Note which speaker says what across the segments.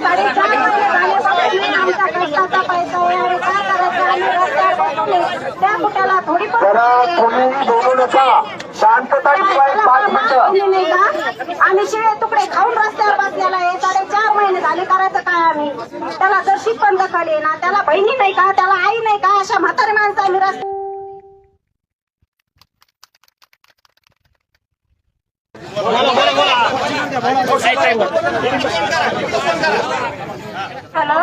Speaker 1: साडेचार महिने झाले कष्टाचा पैसा आणि काय करायचं आम्ही रस्त्यावर बसवले त्या कुठ्याला थोडी पण जरा तुम्ही
Speaker 2: बोलू नका. शांतता पाच मिनिटं.
Speaker 1: नाही का आम्ही शिळे तुकडे खाऊन रस्त्यावर बसलेला आहे. साडेचार महिने झाले करायचं काय आम्ही? त्याला जर पण दखल ना त्याला बहिणी नाही का त्याला आई नाही का अशा म्हातारी माणसं आम्ही रस्ते हॅलो?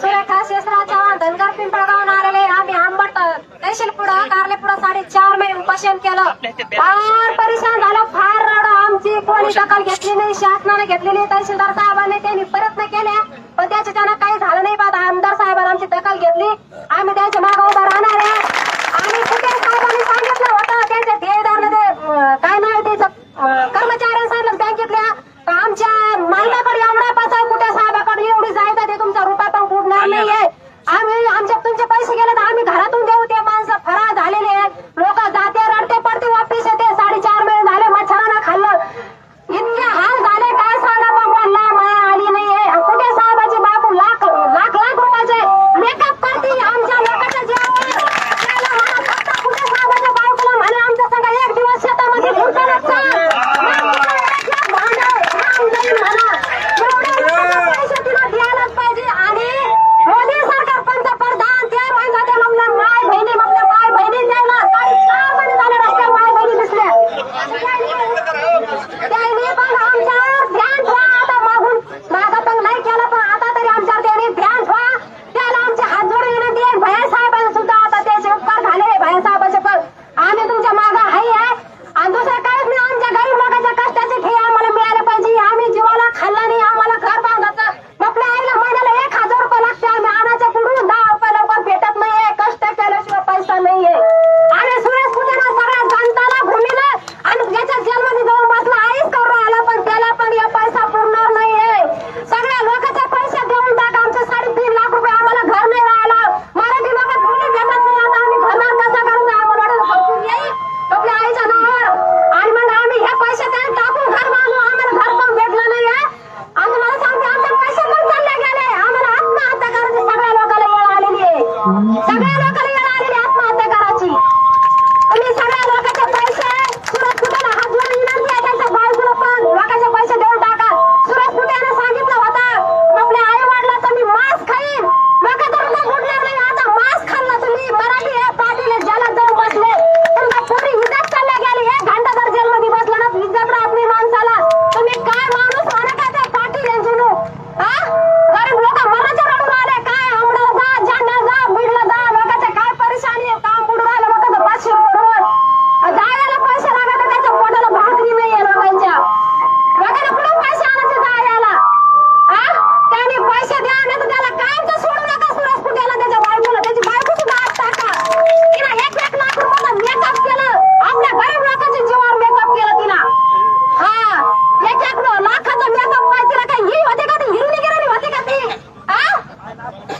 Speaker 3: सूर्यकाश यशराज चव्हाण धनगर पिंपळगावून आलेले आम्ही आंबट तहसील पुढं कारले पुढं साडेचार महिने उपोषण केलं. फार परेशान झालो फार रड
Speaker 1: आमची
Speaker 3: कोणी दखल
Speaker 1: घेतली
Speaker 3: नाही शासनाने
Speaker 1: घेतली नाही तहसीलदार
Speaker 3: साहेबांनी
Speaker 1: त्यांनी प्रयत्न केले. पण त्याच्या त्यानं काही झालं नाही बा आमदार साहेबांनी आमची दखल घेतली.
Speaker 3: आम्ही
Speaker 1: त्यांच्या मागं उभं राहणार
Speaker 3: आहे. 下单打 Thank you.